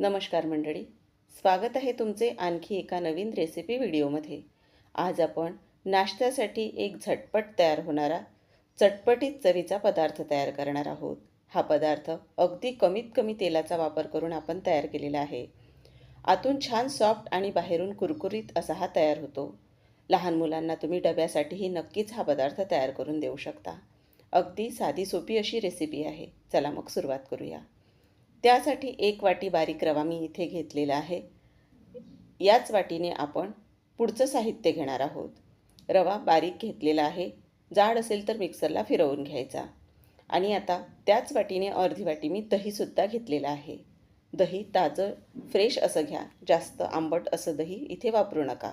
नमस्कार मंडळी. स्वागत आहे तुमचे आणखी एका नवीन रेसिपी व्हिडिओमध्ये. आज आपण नाश्त्यासाठी एक झटपट तयार होणारा चटपटीत चवीचा पदार्थ तयार करणार आहोत. हा पदार्थ अगदी कमीत कमी तेलाचा वापर करून आपण तयार केलेला आहे. आतून छान सॉफ्ट आणि बाहेरून कुरकुरीत असा हा तयार होतो. लहान मुलांना तुम्ही डब्यासाठीही नक्कीच हा पदार्थ तयार करून देऊ शकता. अगदी साधी सोपी अशी रेसिपी आहे. चला मग सुरुवात करूया. त्यासाठी एक वाटी बारीक रवा मी इथे घेतलेला आहे. याच वाटीने आपण पुढचं साहित्य घेणार आहोत. रवा बारीक घेतलेला आहे. जाड असेल तर मिक्सरला फिरवून घ्यायचा. आणि आता त्याच वाटीने अर्धी वाटी मी दहीसुद्धा घेतलेलं आहे. दही ताजं फ्रेश असं घ्या. जास्त आंबट असं दही इथे वापरू नका.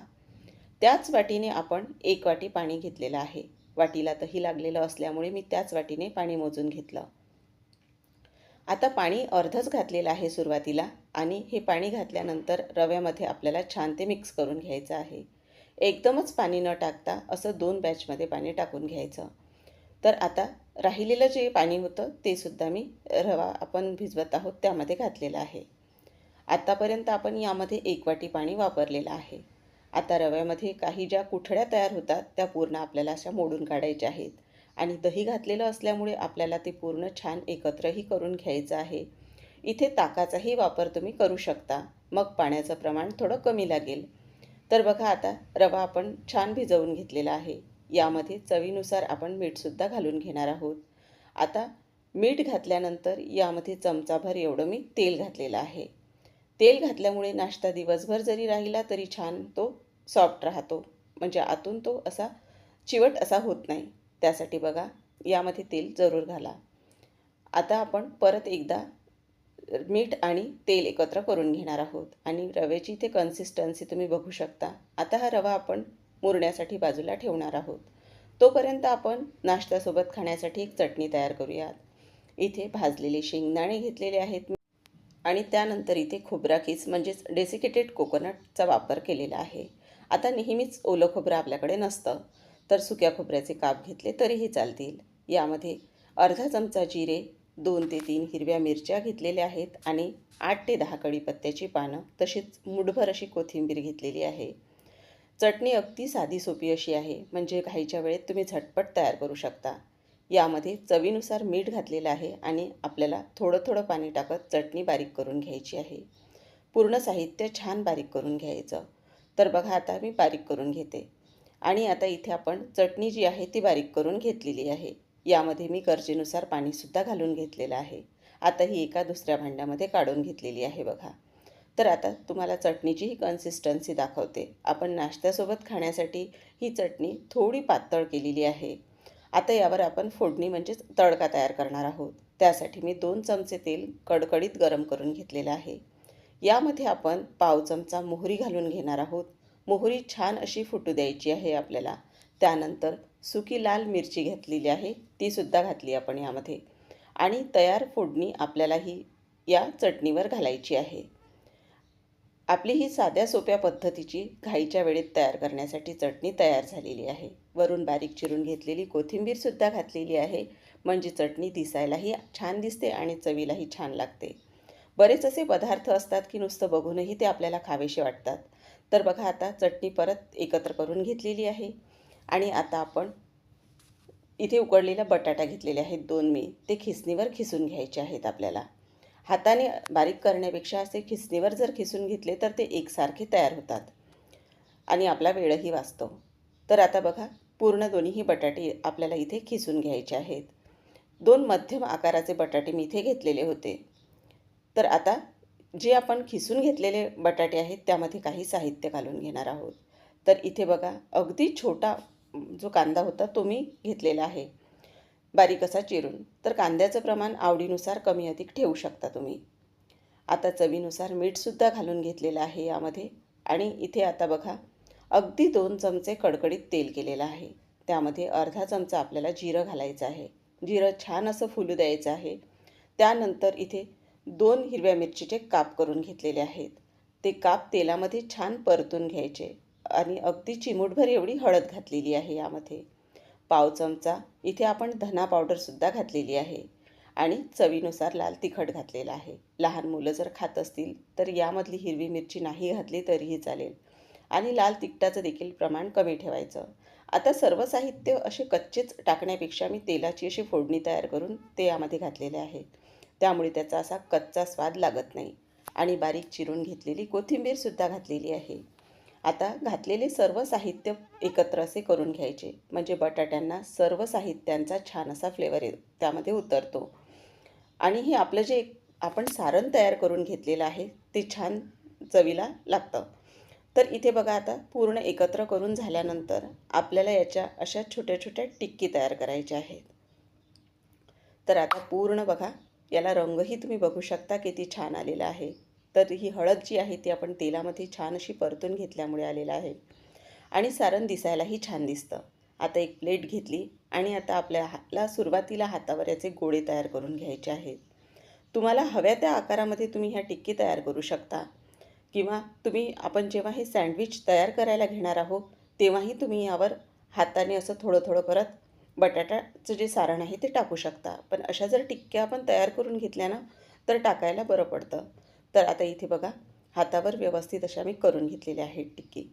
त्याच वाटीने आपण एक वाटी पाणी घेतलेलं आहे. वाटीला दही लागलेलं असल्यामुळे मी त्याच वाटीने पाणी मोजून घेतलं. आता पाणी अर्धच घातलेलं आहे सुरुवातीला आणि हे पाणी घातल्यानंतर रव्यामध्ये आपल्याला छान ते मिक्स करून घ्यायचं आहे. एकदमच पाणी न टाकता असं दोन बॅचमध्ये पाणी टाकून घ्यायचं. तर आता राहिलेलं जे पाणी होतं ते सुद्धा मी रवा आपण भिजवत आहोत त्यामध्ये घातलेलं आहे. आत्तापर्यंत आपण यामध्ये एक वाटी पाणी वापरलेलं आहे. आता रव्यामध्ये काही ज्या कुठड्या तयार होतात त्या पूर्ण आपल्याला अशा मोडून काढायच्या आहेत. आणि दही घातलेलं असल्यामुळे आपल्याला ते पूर्ण छान एकत्रही करून घ्यायचं आहे. इथे ताकाचाही वापर तुम्ही करू शकता. मग पाण्याचं प्रमाण थोडं कमी लागेल. तर बघा आता रवा आपण छान भिजवून घेतलेला आहे. यामध्ये चवीनुसार आपण मीठसुद्धा घालून घेणार आहोत. आता मीठ घातल्यानंतर यामध्ये चमचाभर एवढं मी तेल घातलेलं आहे. तेल घातल्यामुळे नाश्ता दिवसभर जरी राहिला तरी छान तो सॉफ्ट राहतो. म्हणजे आतून तो असा चिवट असा होत नाही. त्यासाठी बघा यामध्ये तेल जरूर घाला. आता आपण परत एकदा मीठ आणि तेल एकत्र करून घेणार आहोत आणि रव्याची इथे कन्सिस्टन्सी तुम्ही बघू शकता. आता हा रवा आपण मुरण्यासाठी बाजूला ठेवणार आहोत. तोपर्यंत आपण नाश्त्यासोबत खाण्यासाठी एक चटणी तयार करूयात. इथे भाजलेले शेंगदाणे घेतलेले आहेत आणि त्यानंतर इथे खोबरा किस म्हणजेच डेसिकेटेड कोकोनटचा वापर केलेला आहे. आता नेहमीच ओलं खोबरं आपल्याकडे नसतं. तर सुक्या खोबऱ्याचे काप घेतले तरीही चालतील. यामध्ये अर्धा चमचा जिरे दोन ते तीन हिरव्या मिरच्या घेतलेल्या आहेत आणि आठ ते दहा कढीपत्त्याची पानं तशीच मुठभर अशी कोथिंबीर घेतलेली आहे. चटणी अगदी साधी सोपी अशी आहे म्हणजे घाईच्या वेळेत तुम्ही झटपट तयार करू शकता. यामध्ये चवीनुसार मीठ घातलेलं आहे आणि आपल्याला थोडं थोडं पाणी टाकत चटणी बारीक करून घ्यायची आहे. पूर्ण साहित्य छान बारीक करून घ्यायचं. तर बघा आता मी बारीक करून घेते. आणि आता इथे आपण चटणी जी आहे ती बारीक करून घेतलेली आहे. यामध्ये मी गरजेनुसार पाणीसुद्धा घालून घेतलेलं आहे. आता ही एका दुसऱ्या भांड्यामध्ये काढून घेतलेली आहे बघा. तर आता तुम्हाला चटणीची ही कन्सिस्टन्सी दाखवते. आपण नाश्त्यासोबत खाण्यासाठी ही चटणी थोडी पातळ केलेली आहे. आता यावर आपण फोडणी म्हणजेच तडका तयार करणार आहोत. त्यासाठी मी दोन चमचे तेल कडकडीत गरम करून घेतलेलं आहे. यामध्ये आपण पाव चमचा मोहरी घालून घेणार आहोत. मोहरी छान अशी फुटू द्यायची आहे आपल्याला. त्यानंतर सुकी लाल मिरची घेतलेली आहे तीसुद्धा घातली आपण यामध्ये. आणि तयार फोडणी आपल्याला ही या चटणीवर घालायची आहे. आपली ही साध्या सोप्या पद्धतीची घाईच्या वेळेत तयार करण्यासाठी चटणी तयार झालेली आहे. वरून बारीक चिरून घेतलेली कोथिंबीरसुद्धा घातलेली आहे. म्हणजे चटणी दिसायलाही छान दिसते आणि चवीलाही छान लागते. बरेच असे पदार्थ असतात की नुसतं बघूनही ते आपल्याला खावेसे वाटतात. तर बघा आता चटणी परत एकत्र करून घेतलेली आहे. आणि आता आपण इथे उकडलेला बटाटा घेतलेले आहेत दोन मी. ते खिसणीवर खिसून घ्यायचे आहेत आपल्याला. हाताने बारीक करण्यापेक्षा असे खिसणीवर जर खिसून घेतले तर ते एकसारखे तयार होतात. आणि आपला वेळही वाचतो. तर आता बघा पूर्ण दोन्हीही बटाटे आपल्याला इथे खिसून घ्यायचे आहेत. दोन मध्यम आकाराचे बटाटे मी इथे घेतलेले होते. तर आता जे आपण खिसून घेतलेले बटाटे आहेत त्यामध्ये काही साहित्य घालून घेणार आहोत. तर इथे बघा अगदी छोटा जो कांदा होता तो मी घेतलेला आहे. बारीक असा चिरून. तर कांद्याचं प्रमाण आवडीनुसार कमी अधिक ठेवू शकता तुम्ही. आता चवीनुसार मीठसुद्धा घालून घेतलेलं आहे यामध्ये. आणि इथे आता बघा अगदी दोन चमचे कडकडीत तेल केलेलं आहे. त्यामध्ये अर्धा चमचा आपल्याला जिरं घालायचं आहे. जिरं छान असं फुलू द्यायचं आहे. त्यानंतर इथे दोन हिरव्या मिरचीचे काप करून घेतलेले आहेत. ते काप तेलामध्ये छान परतून घ्यायचे आणि अगदी चिमूटभर एवढी हळद घातलेली आहे यामध्ये. पाव चमचा इथे आपण धना पावडरसुद्धा घातलेली आहे आणि चवीनुसार लाल तिखट घातलेलं आहे. लहान मुलं जर खात असतील तर यामधली हिरवी मिरची नाही घातली तरीही चालेल आणि लाल तिखटाचं देखील प्रमाण कमी ठेवायचं. आता सर्व साहित्य असे कच्चेच टाकण्यापेक्षा मी तेलाची अशी फोडणी तयार करून ते यामध्ये घातलेले आहे त्यामुळे त्याचा असा कच्चा स्वाद लागत नाही. आणि बारीक चिरून घेतलेली कोथिंबीरसुद्धा घातलेली आहे. आता घातलेले सर्व साहित्य एकत्र असे करून घ्यायचे. म्हणजे बटाट्यांना सर्व साहित्यांचा छान असा फ्लेवर त्यामध्ये उतरतो. आणि हे आपलं जे आपण सारण तयार करून घेतलेलं आहे ते छान चवीला लागतं. तर इथे बघा आता पूर्ण एकत्र करून झाल्यानंतर आपल्याला याच्या अशा छोट्या छोट्या टिक्की तयार करायच्या आहेत. तर आता पूर्ण बघा याला रंगही तुम्ही बघू शकता किती छान आलेला आहे. तर ही हळद जी आहे ती आपण तेलामध्ये छान अशी परतून घेतल्यामुळे आलेला आहे. आणि सारण दिसायलाही छान दिसतं. आता एक प्लेट घेतली आणि आता आपल्याला सुरुवातीला हातावर याचे गोळे तयार करून घ्यायचे आहेत. तुम्हाला हव्या त्या आकारामध्ये तुम्ही ह्या टिक्की तयार करू शकता. किंवा तुम्ही आपण जेव्हा हे सँडविच तयार करायला घेणार आहोत तेव्हाही तुम्ही यावर हाताने असं थोडं थोडं करत बटाट्याचं जे सारण आहे ते टाकू शकता. पण अशा जर टिक्क्या आपण तयार करून घेतल्या ना तर टाकायला बरं पडतं. तर आता इथे बघा हातावर व्यवस्थित अशा मी करून घेतलेल्या आहेत टिक्की.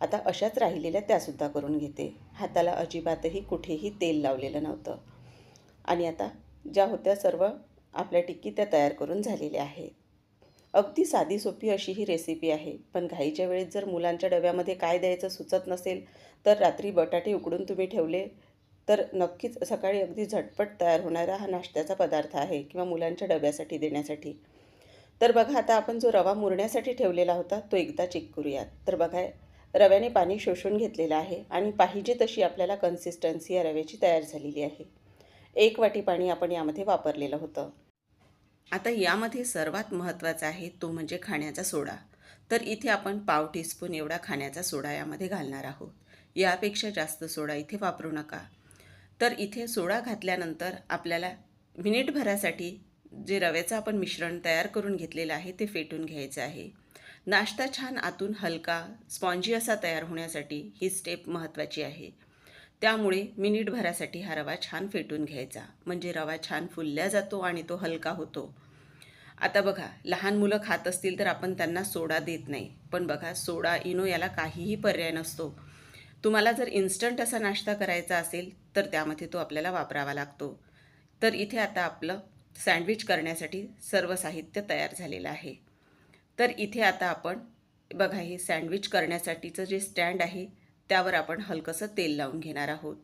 आता अशाच राहिलेल्या त्यासुद्धा करून घेते. हाताला अजिबातही कुठेही तेल लावलेलं नव्हतं. आणि आता ज्या होत्या सर्व आपल्या टिक्की त्या तयार करून झालेल्या आहेत. अगदी साधी सोपी अशी ही रेसिपी आहे. पण घाईच्या वेळेस जर मुलांच्या डब्यामध्ये काय द्यायचं सुचत नसेल तर रात्री बटाटे उकडून तुम्ही ठेवले तर नक्कीच सकाळी अगदी झटपट तयार होणारा हा नाश्त्याचा पदार्थ आहे किंवा मुलांच्या डब्यासाठी देण्यासाठी. तर बघा आता आपण जो रवा मुरण्यासाठी ठेवलेला होता तो एकदा चेक करूयात. तर बघा रव्याने पाणी शोषून घेतलेलं आहे आणि पाहिजे तशी आपल्याला कन्सिस्टन्सी या रव्याची तयार झालेली आहे. एक वाटी पाणी आपण यामध्ये वापरलेलं होतं. आता यामध्ये सर्वात महत्त्वाचा आहे तो म्हणजे खाण्याचा सोडा. तर इथे आपण पाव टीस्पून एवढा खाण्याचा सोडा यामध्ये घालणार आहोत. यापेक्षा जास्त सोडा इथे वापरू नका. तर इथे सोडा घातल्यानंतर आपल्याला मिनिटभरासाठी जे रव्याचं आपण मिश्रण तयार करून घेतलेलं आहे ते फेटून घ्यायचं आहे. नाश्ता छान आतून हलका स्पॉन्जी असा तयार होण्यासाठी ही स्टेप महत्त्वाची आहे. त्यामुळे मिनिटभरासाठी हा रवा छान फेटून घ्यायचा. म्हणजे रवा छान फुलल्या जातो आणि तो हलका होतो. आता बघा लहान मुलं खात असतील तर आपण त्यांना सोडा देत नाही. पण बघा सोडा इनो याला काहीही पर्याय नसतो. तुम्हाला जर इन्स्टंट असा नाश्ता करायचा असेल तर त्यामध्ये तो आपल्याला वापरावा लागतो. तर इथे आता आपलं सँडविच करण्यासाठी सर्व साहित्य तयार झालेलं आहे. तर इथे आता आपण बघा हे सँडविच करण्यासाठीचं जे स्टँड आहे त्यावर आपण हलकंसं तेल लावून घेणार आहोत.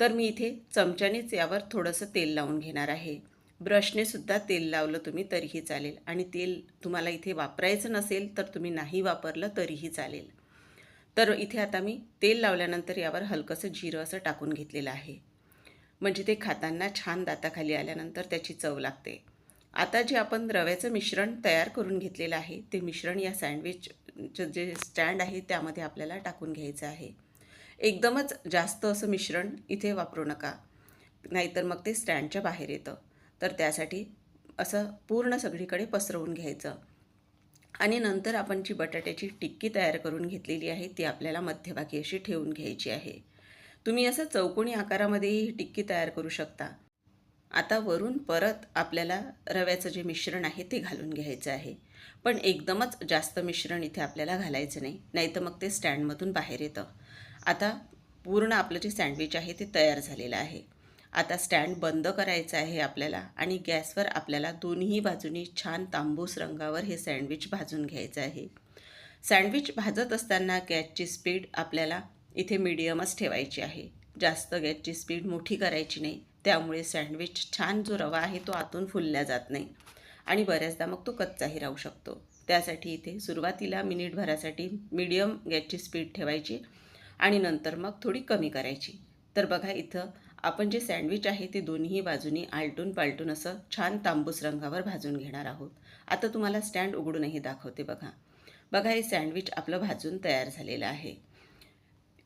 तर मी इथे चमच्यानेच यावर थोडंसं तेल लावून घेणार आहे. ब्रशने सुद्धा तेल लावलं तुम्ही तरीही चालेल. आणि तेल तुम्हाला इथे वापरायचं नसेल तर तुम्ही नाही वापरलं तरीही चालेल. तर इथे आता मी तेल लावल्यानंतर यावर हलकंसं जिरं असं टाकून घेतलेलं आहे. म्हणजे ते खाताना छान दाताखाली आल्यानंतर त्याची चव लागते. आता जे आपण रव्याचं मिश्रण तयार करून घेतलेलं आहे ते मिश्रण या सँडविचचं जे स्टँड आहे त्यामध्ये आपल्याला टाकून घ्यायचं आहे. एकदमच जास्त असं मिश्रण इथे वापरू नका. नाहीतर मग ते स्टँडच्या बाहेर येतं. तर त्यासाठी असं पूर्ण सगळीकडे पसरवून घ्यायचं. आणि नंतर आपण जी बटाट्याची टिक्की तयार करून घेतलेली आहे ती आपल्याला मध्यभागी अशी ठेवून घ्यायची आहे. तुम्ही असं चौकोनी आकारामध्येही ही टिक्की तयार करू शकता. आता वरून परत आपल्याला रव्याचं जे मिश्रण आहे ते घालून घ्यायचं आहे. पण एकदमच जास्त मिश्रण इथे आपल्याला घालायचं नाही नाही तर मग ते स्टँडमधून बाहेर येतं. आता पूर्ण आपलं जे सँडविच आहे ते तयार झालेलं आहे. आता स्टँड बंद करायचं आहे आपल्याला आणि गॅसवर आपल्याला दोन्ही बाजूनी छान तांबूस रंगावर हे सँडविच भाजून घ्यायचं आहे. सँडविच भाजत असताना गॅसची स्पीड आपल्याला इथे मीडियमच ठेवायची आहे. जास्त गॅसची स्पीड मोठी करायची नाही. त्यामुळे सँडविच छान जो रवा आहे तो आतून फुलल्या जात नाही. आणि बऱ्याचदा मग तो कच्चाही राहू शकतो. त्यासाठी इथे सुरुवातीला मिनिटभरासाठी मीडियम गॅसची स्पीड ठेवायची आणि नंतर मग थोडी कमी करायची. तर बघा इथं आपण जे सँडविच आहे ते दोन्ही बाजूनी आलटून पालटून असं छान तांबूस रंगावर भाजून घेणार आहोत. आता तुम्हाला स्टँड उघडूनही दाखवते बघा. बघा हे सँडविच आपलं भाजून तयार झालेलं आहे.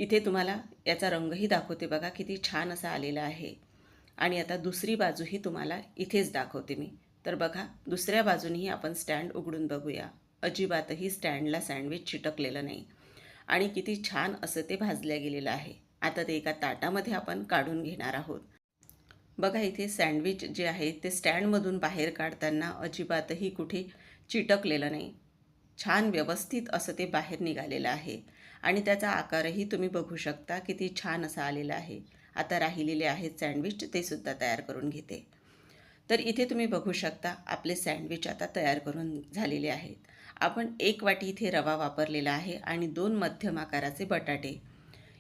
इथे तुम्हाला याचा रंगही दाखवते बघा किती छान असा आलेला आहे. आणि आता दुसरी बाजूही तुम्हाला इथेच दाखवते मी. तर बघा दुसऱ्या बाजूनही आपण स्टँड उघडून बघूया. अजिबातही स्टँडला सँडविच चिटकलेलं नाही. आणि किती छान असं ते भाजल्या गेलेलं आहे. आता ते एका ताटामध्ये आपण काढून घेणार आहोत. बघा इथे सँडविच जे आहे ते स्टँडमधून बाहेर काढताना अजिबातही कुठे चिटकलेलं नाही. छान व्यवस्थित असं ते बाहेर निघालेलं आहे. आणि त्याचा आकारही तुम्ही बघू शकता किती छान असा आलेला आहे. आता राहिलेले आहेत सँडविच ते सुद्धा तयार करून घेते. तर इथे तुम्ही बघू शकता आपले सँडविच आता तयार करून झालेले आहेत. आपण एक वाटी इथे रवा वापरलेला आहे आणि दोन मध्यम आकाराचे बटाटे.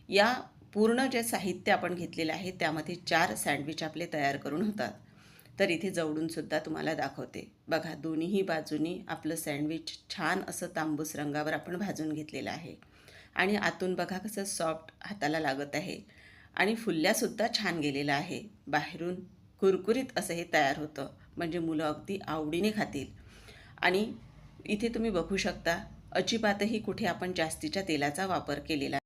या पूर्ण जे साहित्य आपण घेतलेलं आहे त्यामध्ये चार सँडविच आपले तयार करून होतात. तर इथे जवळूनसुद्धा तुम्हाला दाखवते. बघा दोन्हीही बाजूनी आपलं सँडविच छान असं तांबूस रंगावर आपण भाजून घेतलेलं आहे. आणि आतून बघा कसं सॉफ्ट हाताला लागत आहे. आणि फुल्ल्यासुद्धा छान गेलेलं आहे. बाहेरून कुरकुरीत असं हे तयार होतं. म्हणजे मुलं अगदी आवडीने खातील. आणि इथे तुम्ही बघू शकता अजिबातही कुठे आपण जास्तीच्या तेलाचा वापर केलेला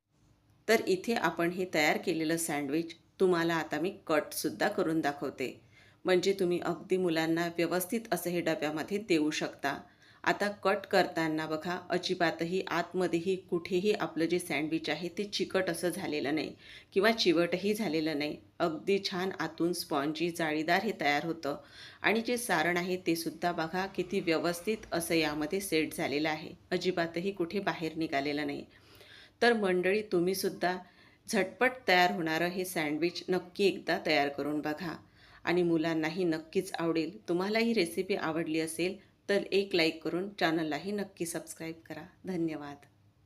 तर इथे आपण हे तयार केलेलं सँडविच तुम्हाला आता मी कटसुद्धा करून दाखवते. म्हणजे तुम्ही अगदी मुलांना व्यवस्थित असं हे डब्यामध्ये देऊ शकता. आता कट करताना बघा अजिबातही आतमध्येही कुठेही आपलं जे सँडविच आहे ते चिकट असं झालेलं नाही किंवा चिवटही झालेलं नाही. अगदी छान आतून स्पॉन्जी जाळीदार हे तयार होतं. आणि जे सारण आहे ते सुद्धा बघा किती व्यवस्थित असं यामध्ये सेट झालेलं आहे. अजिबातही कुठे बाहेर निघालेलं नाही. तर मंडळी तुम्हीसुद्धा झटपट तयार होणारं हे सँडविच नक्की एकदा तयार करून बघा. आणि मुलांनाही नक्कीच आवडेल. तुम्हाला ही रेसिपी आवडली असेल तर एक लाईक करून चॅनललाही नक्की सबस्क्राईब करा. धन्यवाद.